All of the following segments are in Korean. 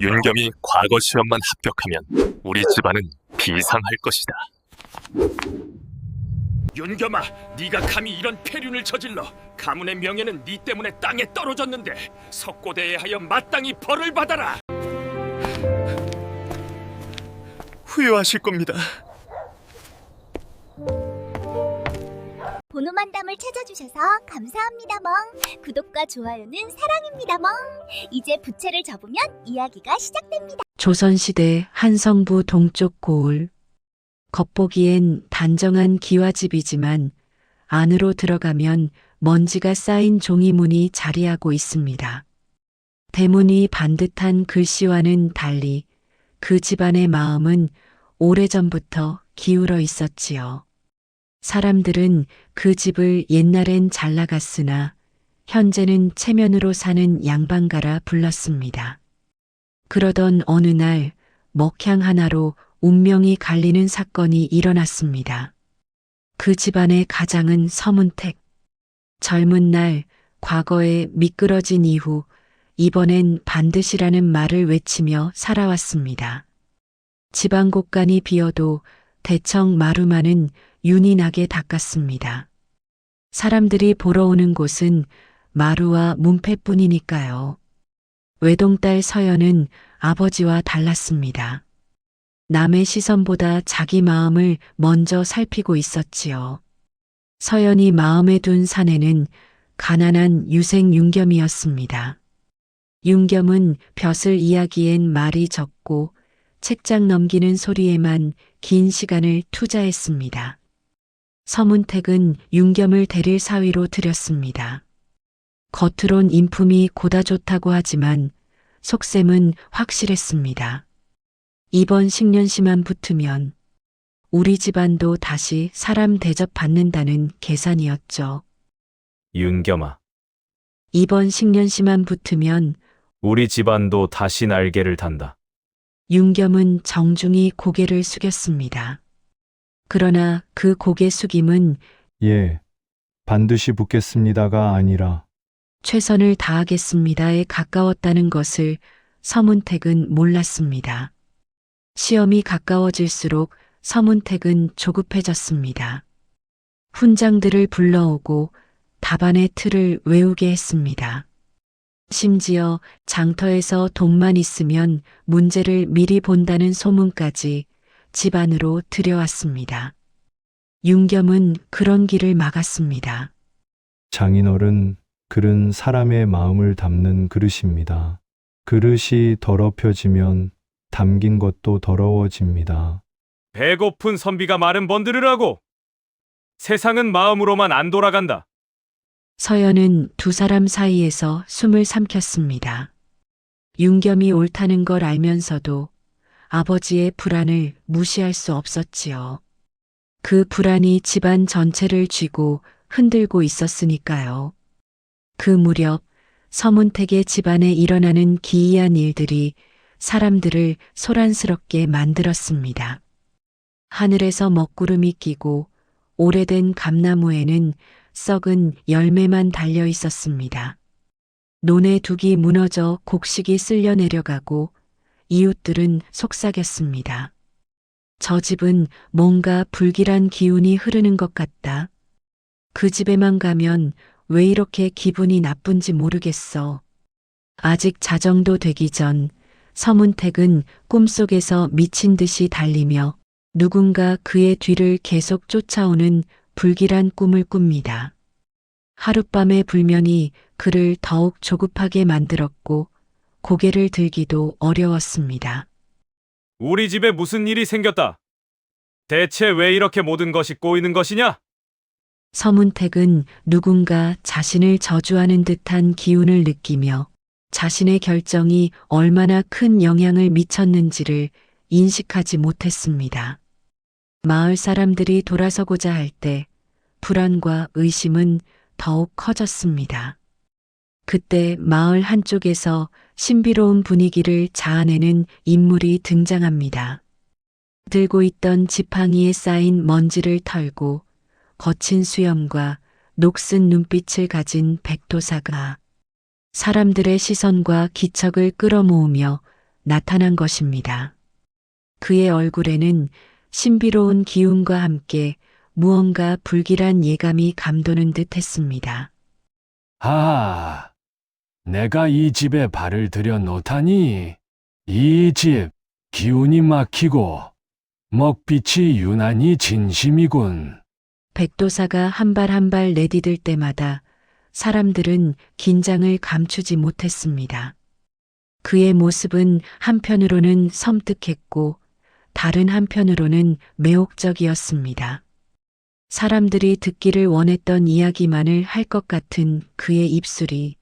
윤겸이 과거 시험만 합격하면 우리 집안은 비상할 것이다. 윤겸아, 네가 감히 이런 폐륜을 저질러 가문의 명예는 네 때문에 땅에 떨어졌는데 석고대에 하여 마땅히 벌을 받아라. 후회하실 겁니다. 보노만담을 찾아주셔서 감사합니다 멍 구독과 좋아요는 사랑입니다 멍 이제 부채를 접으면 이야기가 시작됩니다 조선시대 한성부 동쪽 고을. 겉보기엔 단정한 기와집이지만 안으로 들어가면 먼지가 쌓인 종이문이 자리하고 있습니다. 대문이 반듯한 글씨와는 달리 그 집안의 마음은 오래전부터 기울어 있었지요. 사람들은 그 집을 옛날엔 잘 나갔으나 현재는 체면으로 사는 양반가라 불렀습니다. 그러던 어느 날 먹향 하나로 운명이 갈리는 사건이 일어났습니다. 그 집안의 가장은 서문택. 젊은 날 과거에 미끄러진 이후 이번엔 반드시라는 말을 외치며 살아왔습니다. 집안 곳간이 비어도 대청 마루만은 윤이 나게 닦았습니다. 사람들이 보러 오는 곳은 마루와 문패뿐이니까요. 외동딸 서연은 아버지와 달랐습니다. 남의 시선보다 자기 마음을 먼저 살피고 있었지요. 서연이 마음에 둔 사내는 가난한 유생 윤겸이었습니다. 윤겸은 벼슬 이야기엔 말이 적고 책장 넘기는 소리에만 긴 시간을 투자했습니다. 서문택은 윤겸을 데릴 사위로 들였습니다. 겉으론 인품이 고다 좋다고 하지만 속셈은 확실했습니다. 이번 식년시만 붙으면 우리 집안도 다시 사람 대접받는다는 계산이었죠. 윤겸아, 이번 식년시만 붙으면 우리 집안도 다시 날개를 단다. 윤겸은 정중히 고개를 숙였습니다. 그러나 그 고개 숙임은 예, 반드시 붙겠습니다가 아니라 최선을 다하겠습니다에 가까웠다는 것을 서문택은 몰랐습니다. 시험이 가까워질수록 서문택은 조급해졌습니다. 훈장들을 불러오고 답안의 틀을 외우게 했습니다. 심지어 장터에서 돈만 있으면 문제를 미리 본다는 소문까지 집 안으로 들여왔습니다. 윤겸은 그런 길을 막았습니다. 장인어른 글은 사람의 마음을 담는 그릇입니다. 그릇이 더럽혀지면 담긴 것도 더러워집니다. 배고픈 선비가 말은 번들으라고! 세상은 마음으로만 안 돌아간다. 서연은 두 사람 사이에서 숨을 삼켰습니다. 윤겸이 옳다는 걸 알면서도 아버지의 불안을 무시할 수 없었지요. 그 불안이 집안 전체를 쥐고 흔들고 있었으니까요. 그 무렵 서문택의 집안에 일어나는 기이한 일들이 사람들을 소란스럽게 만들었습니다. 하늘에서 먹구름이 끼고 오래된 감나무에는 썩은 열매만 달려 있었습니다. 논의 둑이 무너져 곡식이 쓸려 내려가고 이웃들은 속삭였습니다. 저 집은 뭔가 불길한 기운이 흐르는 것 같다. 그 집에만 가면 왜 이렇게 기분이 나쁜지 모르겠어. 아직 자정도 되기 전 서문택은 꿈속에서 미친 듯이 달리며 누군가 그의 뒤를 계속 쫓아오는 불길한 꿈을 꿉니다. 하룻밤의 불면이 그를 더욱 조급하게 만들었고 고개를 들기도 어려웠습니다. 우리 집에 무슨 일이 생겼다. 대체 왜 이렇게 모든 것이 꼬이는 것이냐? 서문택은 누군가 자신을 저주하는 듯한 기운을 느끼며 자신의 결정이 얼마나 큰 영향을 미쳤는지를 인식하지 못했습니다. 마을 사람들이 돌아서고자 할 때 불안과 의심은 더욱 커졌습니다. 그때 마을 한쪽에서 신비로운 분위기를 자아내는 인물이 등장합니다. 들고 있던 지팡이에 쌓인 먼지를 털고 거친 수염과 녹슨 눈빛을 가진 백도사가 사람들의 시선과 기척을 끌어모으며 나타난 것입니다. 그의 얼굴에는 신비로운 기운과 함께 무언가 불길한 예감이 감도는 듯 했습니다. 아, 내가 이 집에 발을 들여 놓다니. 이 집, 기운이 막히고, 먹빛이 유난히 진심이군. 백도사가 한 발 한 발 내디딜 때마다 사람들은 긴장을 감추지 못했습니다. 그의 모습은 한편으로는 섬뜩했고 다른 한편으로는 매혹적이었습니다. 사람들이 듣기를 원했던 이야기만을 할 것 같은 그의 입술이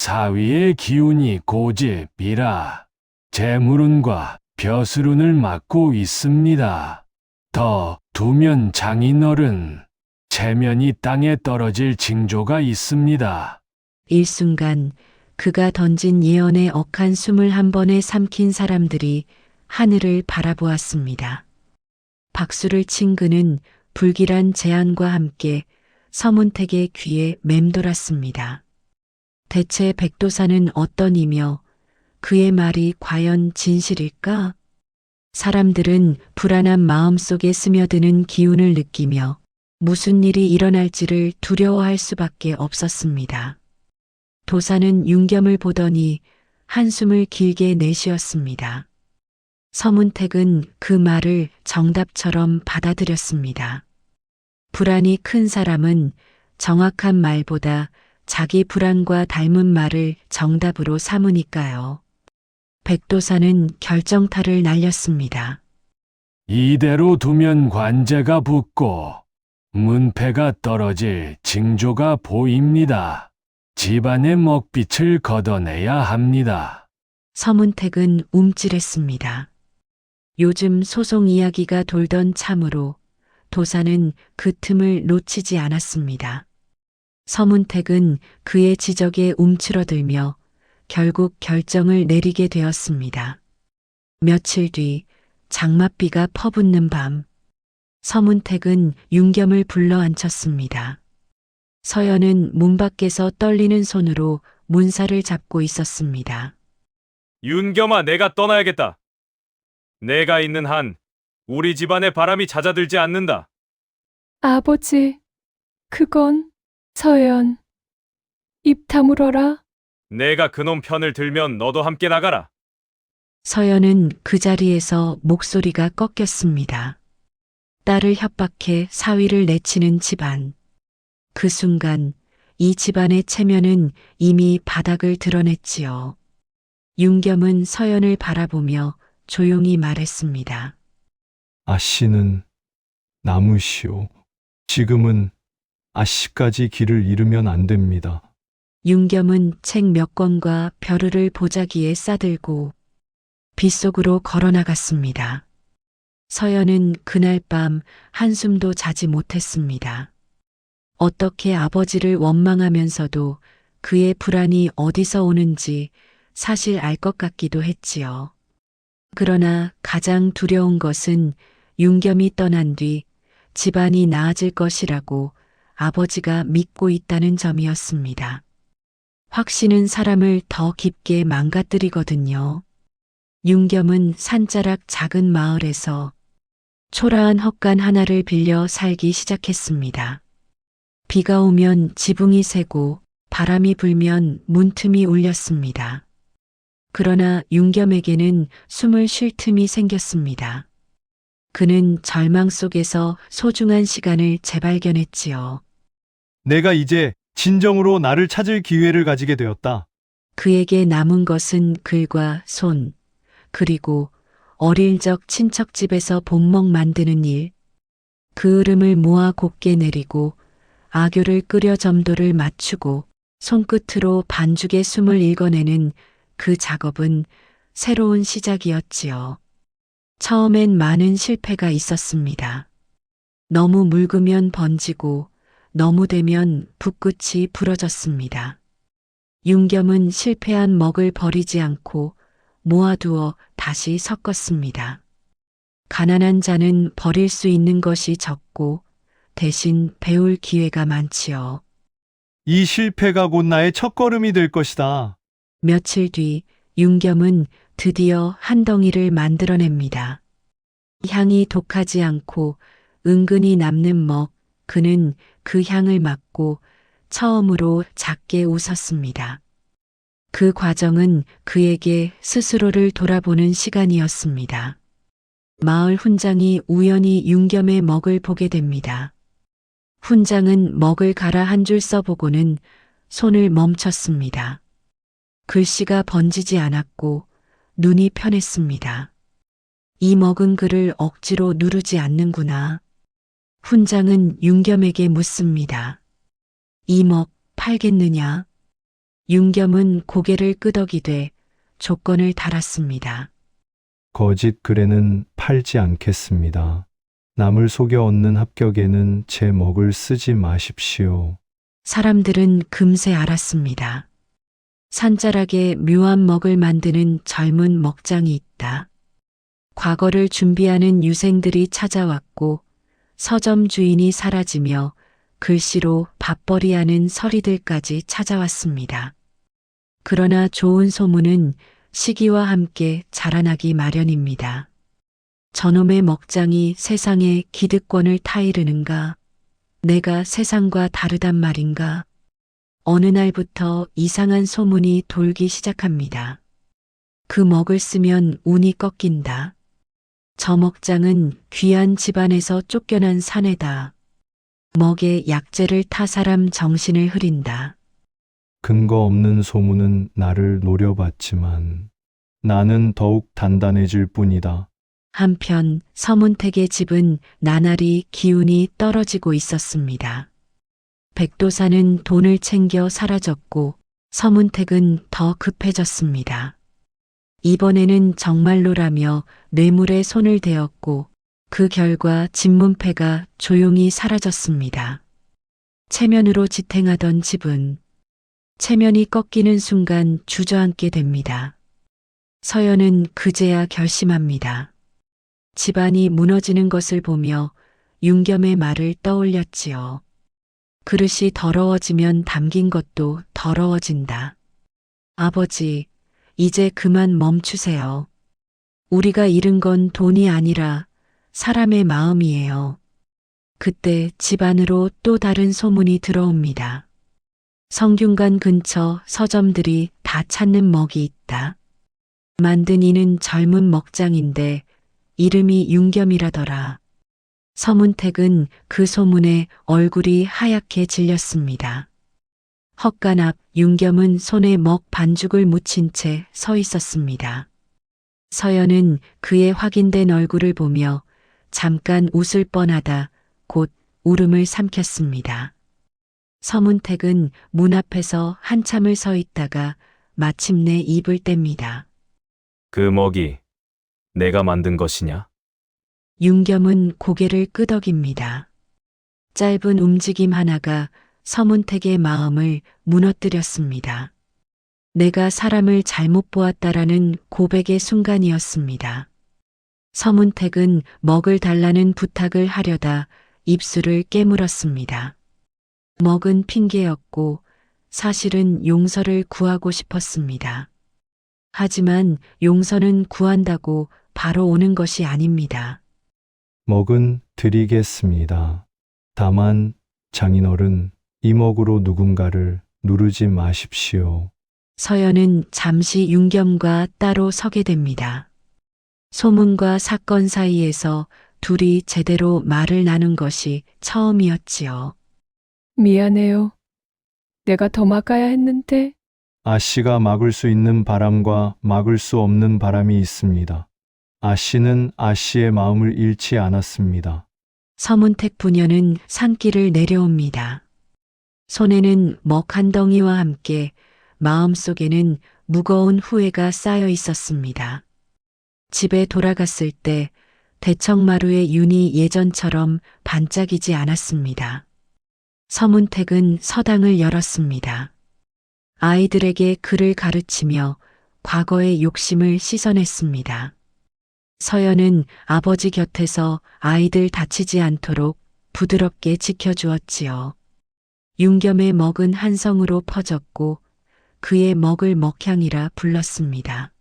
사위의 기운이 고집이라 재물운과 벼슬운을 맡고 있습니다. 더 두면 장인어른, 체면이 땅에 떨어질 징조가 있습니다. 일순간 그가 던진 예언의 억한 숨을 한 번에 삼킨 사람들이 하늘을 바라보았습니다. 박수를 친 그는 불길한 제안과 함께 서문택의 귀에 맴돌았습니다. 대체 백도사는 어떤 이며 그의 말이 과연 진실일까? 사람들은 불안한 마음 속에 스며드는 기운을 느끼며 무슨 일이 일어날지를 두려워할 수밖에 없었습니다. 도사는 윤겸을 보더니 한숨을 길게 내쉬었습니다. 서문택은 그 말을 정답처럼 받아들였습니다. 불안이 큰 사람은 정확한 말보다 자기 불안과 닮은 말을 정답으로 삼으니까요. 백도사는 결정타를 날렸습니다. 이대로 두면 관제가 붙고 문패가 떨어질 징조가 보입니다. 집안의 먹빛을 걷어내야 합니다. 서문택은 움찔했습니다. 요즘 소송 이야기가 돌던 참으로 도사는 그 틈을 놓치지 않았습니다. 서문택은 그의 지적에 움츠러들며 결국 결정을 내리게 되었습니다. 며칠 뒤 장맛비가 퍼붓는 밤, 서문택은 윤겸을 불러 앉혔습니다. 서연은 문 밖에서 떨리는 손으로 문살을 잡고 있었습니다. 윤겸아, 내가 떠나야겠다. 내가 있는 한 우리 집안에 바람이 잦아들지 않는다. 아버지, 그건 서연. 입 다물어라. 내가 그놈 편을 들면 너도 함께 나가라. 서연은 그 자리에서 목소리가 꺾였습니다. 딸을 협박해 사위를 내치는 집안. 그 순간 이 집안의 체면은 이미 바닥을 드러냈지요. 윤겸은 서연을 바라보며 조용히 말했습니다. 아씨는 남으시오. 지금은 아씨까지 길을 잃으면 안 됩니다. 윤겸은 책 몇 권과 벼르를 보자기에 싸들고 빗속으로 걸어나갔습니다. 서연은 그날 밤 한숨도 자지 못했습니다. 어떻게 아버지를 원망하면서도 그의 불안이 어디서 오는지 사실 알 것 같기도 했지요. 그러나 가장 두려운 것은 윤겸이 떠난 뒤 집안이 나아질 것이라고 아버지가 믿고 있다는 점이었습니다. 확신은 사람을 더 깊게 망가뜨리거든요. 윤겸은 산자락 작은 마을에서 초라한 헛간 하나를 빌려 살기 시작했습니다. 비가 오면 지붕이 새고 바람이 불면 문틈이 울렸습니다. 그러나 윤겸에게는 숨을 쉴 틈이 생겼습니다. 그는 절망 속에서 소중한 시간을 재발견했지요. 내가 이제 진정으로 나를 찾을 기회를 가지게 되었다. 그에게 남은 것은 글과 손, 그리고 어릴 적 친척 집에서 본먹 만드는 일. 그 으름을 모아 곱게 내리고 아교를 끓여 점도를 맞추고 손끝으로 반죽의 숨을 읽어내는 그 작업은 새로운 시작이었지요. 처음엔 많은 실패가 있었습니다. 너무 묽으면 번지고 너무 되면 붓끝이 부러졌습니다. 윤겸은 실패한 먹을 버리지 않고 모아두어 다시 섞었습니다. 가난한 자는 버릴 수 있는 것이 적고 대신 배울 기회가 많지요. 이 실패가 곧 나의 첫걸음이 될 것이다. 며칠 뒤 윤겸은 드디어 한 덩이를 만들어냅니다. 향이 독하지 않고 은근히 남는 먹, 그는 그 향을 맡고 처음으로 작게 웃었습니다. 그 과정은 그에게 스스로를 돌아보는 시간이었습니다. 마을 훈장이 우연히 윤겸의 먹을 보게 됩니다. 훈장은 먹을 갈아 한 줄 써보고는 손을 멈췄습니다. 글씨가 번지지 않았고 눈이 편했습니다. 이 먹은 글을 억지로 누르지 않는구나. 훈장은 윤겸에게 묻습니다. 이먹 팔겠느냐? 윤겸은 고개를 끄덕이되 조건을 달았습니다. 거짓 글에는 팔지 않겠습니다. 남을 속여 얻는 합격에는 제 먹을 쓰지 마십시오. 사람들은 금세 알았습니다. 산자락에 묘한 먹을 만드는 젊은 먹장이 있다. 과거를 준비하는 유생들이 찾아왔고 서점 주인이 사라지며 글씨로 밥벌이하는 서리들까지 찾아왔습니다. 그러나 좋은 소문은 시기와 함께 자라나기 마련입니다. 저놈의 먹장이 세상에 기득권을 타이르는가? 내가 세상과 다르단 말인가? 어느 날부터 이상한 소문이 돌기 시작합니다. 그 먹을 쓰면 운이 꺾인다. 저 먹장은 귀한 집안에서 쫓겨난 사내다. 먹에 약재를 타 사람 정신을 흐린다. 근거 없는 소문은 나를 노려봤지만 나는 더욱 단단해질 뿐이다. 한편 서문택의 집은 나날이 기운이 떨어지고 있었습니다. 백도사는 돈을 챙겨 사라졌고 서문택은 더 급해졌습니다. 이번에는 정말로라며 뇌물에 손을 대었고 그 결과 진문패가 조용히 사라졌습니다. 체면으로 지탱하던 집은 체면이 꺾이는 순간 주저앉게 됩니다. 서연은 그제야 결심합니다. 집안이 무너지는 것을 보며 윤겸의 말을 떠올렸지요. 그릇이 더러워지면 담긴 것도 더러워진다. 아버지, 이제 그만 멈추세요. 우리가 잃은 건 돈이 아니라 사람의 마음이에요. 그때 집 안으로 또 다른 소문이 들어옵니다. 성균관 근처 서점들이 다 찾는 먹이 있다. 만든 이는 젊은 먹장인데 이름이 윤겸이라더라. 서문택은 그 소문에 얼굴이 하얗게 질렸습니다. 헛간 앞 윤겸은 손에 먹 반죽을 묻힌 채 서 있었습니다. 서연은 그의 확인된 얼굴을 보며 잠깐 웃을 뻔하다 곧 울음을 삼켰습니다. 서문택은 문 앞에서 한참을 서 있다가 마침내 입을 뗍니다. 그 먹이 내가 만든 것이냐? 윤겸은 고개를 끄덕입니다. 짧은 움직임 하나가 서문택의 마음을 무너뜨렸습니다. 내가 사람을 잘못 보았다라는 고백의 순간이었습니다. 서문택은 먹을 달라는 부탁을 하려다 입술을 깨물었습니다. 먹은 핑계였고 사실은 용서를 구하고 싶었습니다. 하지만 용서는 구한다고 바로 오는 것이 아닙니다. 먹은 드리겠습니다. 다만 장인어른 이 먹으로 누군가를 누르지 마십시오. 서연은 잠시 윤겸과 따로 서게 됩니다. 소문과 사건 사이에서 둘이 제대로 말을 나눈 것이 처음이었지요. 미안해요. 내가 더 막아야 했는데 아씨가 막을 수 있는 바람과 막을 수 없는 바람이 있습니다. 아씨는 아씨의 마음을 잃지 않았습니다. 서문택 부녀는 산길을 내려옵니다. 손에는 먹 한 덩이와 함께 마음속에는 무거운 후회가 쌓여 있었습니다. 집에 돌아갔을 때 대청마루의 윤이 예전처럼 반짝이지 않았습니다. 서문택은 서당을 열었습니다. 아이들에게 글을 가르치며 과거의 욕심을 씻어냈습니다. 서연은 아버지 곁에서 아이들 다치지 않도록 부드럽게 지켜주었지요. 윤겸의 먹은 한성으로 퍼졌고 그의 먹을 먹향이라 불렀습니다.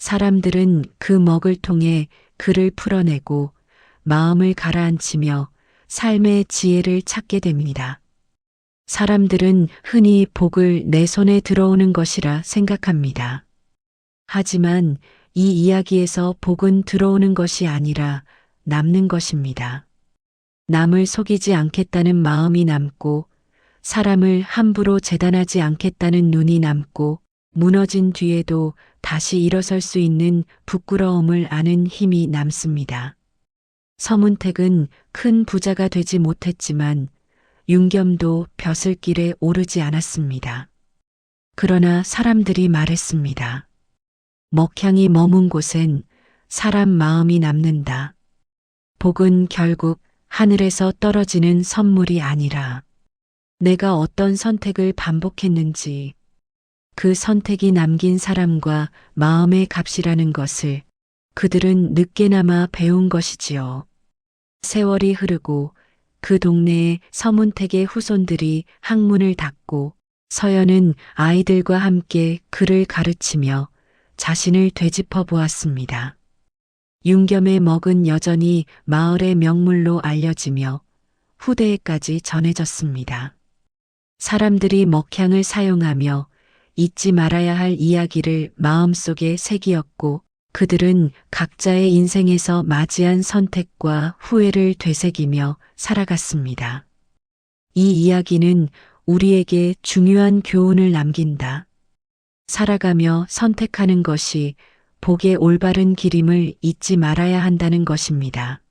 사람들은 그 먹을 통해 그를 풀어내고 마음을 가라앉히며 삶의 지혜를 찾게 됩니다. 사람들은 흔히 복을 내 손에 들어오는 것이라 생각합니다. 하지만 이 이야기에서 복은 들어오는 것이 아니라 남는 것입니다. 남을 속이지 않겠다는 마음이 남고 사람을 함부로 재단하지 않겠다는 눈이 남고 무너진 뒤에도 다시 일어설 수 있는 부끄러움을 아는 힘이 남습니다. 서문택은 큰 부자가 되지 못했지만 윤겸도 벼슬길에 오르지 않았습니다. 그러나 사람들이 말했습니다. 먹향이 머문 곳엔 사람 마음이 남는다. 복은 결국 하늘에서 떨어지는 선물이 아니라 내가 어떤 선택을 반복했는지 그 선택이 남긴 사람과 마음의 값이라는 것을 그들은 늦게나마 배운 것이지요. 세월이 흐르고 그 동네에 서문택의 후손들이 학문을 닫고 서연은 아이들과 함께 글을 가르치며 자신을 되짚어 보았습니다. 윤겸의 먹은 여전히 마을의 명물로 알려지며 후대에까지 전해졌습니다. 사람들이 먹향을 사용하며 잊지 말아야 할 이야기를 마음속에 새기었고 그들은 각자의 인생에서 맞이한 선택과 후회를 되새기며 살아갔습니다. 이 이야기는 우리에게 중요한 교훈을 남긴다. 살아가며 선택하는 것이 복의 올바른 길임을 잊지 말아야 한다는 것입니다.